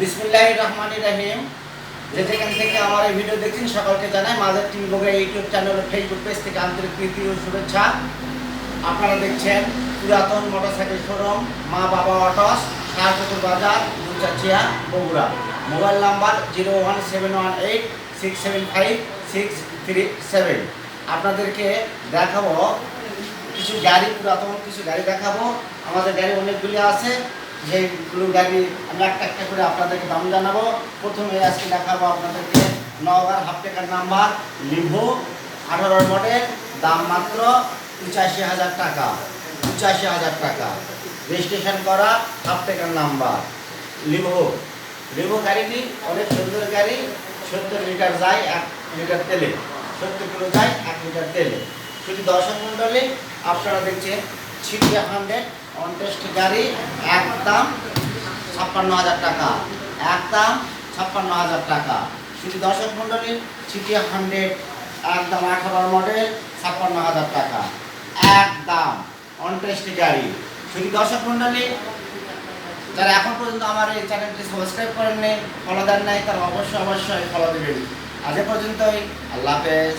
বিসমিল্লাহ রহমান রাহিম। যে যেখান থেকে আমার এই ভিডিও দেখছেন, সকলকে জানাই Mother TV Bogura YouTube channel Facebook page থেকে আন্তরিক প্রীতি ও শুভেচ্ছা। আপনারা দেখছেন পুরাতন মোটরসাইকেল শোরুম, মা বাবা অটস সারপুকুর বাজার দুচাচিয়া Bogura. Mobile number zero one seven one eight six seven five six three seven. আপনাদেরকে দেখাবো, কিছু গাড়ি পুরাতন, কিছু গাড়ি দেখাবো। আমাদের গাড়ি অনেকগুলি আছে। যেগুলো গাড়ি আমি একটা একটা করে আপনাদেরকে দাম জানাব। প্রথমে আজকে দেখাবো আপনাদেরকে নগার হাফ টাকার নাম্বার লিভো আঠারোর মডেল দাম মাত্র পঁচাশি হাজার টাকা। পঁচাশি হাজার টাকা। রেজিস্ট্রেশন করা হাফ টাকার নাম্বার লিভো লিভো গাড়িটি অনেক সুন্দর গাড়ি, সত্তর লিটার যায় এক লিটার তেলে। সত্তর কিলো যায় এক লিটার তেলে। শুধু দর্শক মণ্ডলী, আপনারা দেখছেন ছিটিয়া হান্ড্রেড অনটেস্ট গাড়ি, এক দাম ছাপ্পান্ন হাজার টাকা। এক দাম ছাপ্পান্ন হাজার টাকা। শুধু দর্শক মণ্ডলী, ছিটিয়া হান্ড্রেড, একদম আঠারোর মডেল ছাপ্পান্ন হাজার টাকা। একদম অনটেস্ট গাড়ি। শুধু দর্শক মণ্ডলী, যারা এখন পর্যন্ত আমার এই চ্যানেলটি সাবস্ক্রাইব করেননি ফলো দেন নাই, তারা অবশ্যই অবশ্যই ফলো দেবেন। আজ পর্যন্তই, আল্লাহ হাফেজ।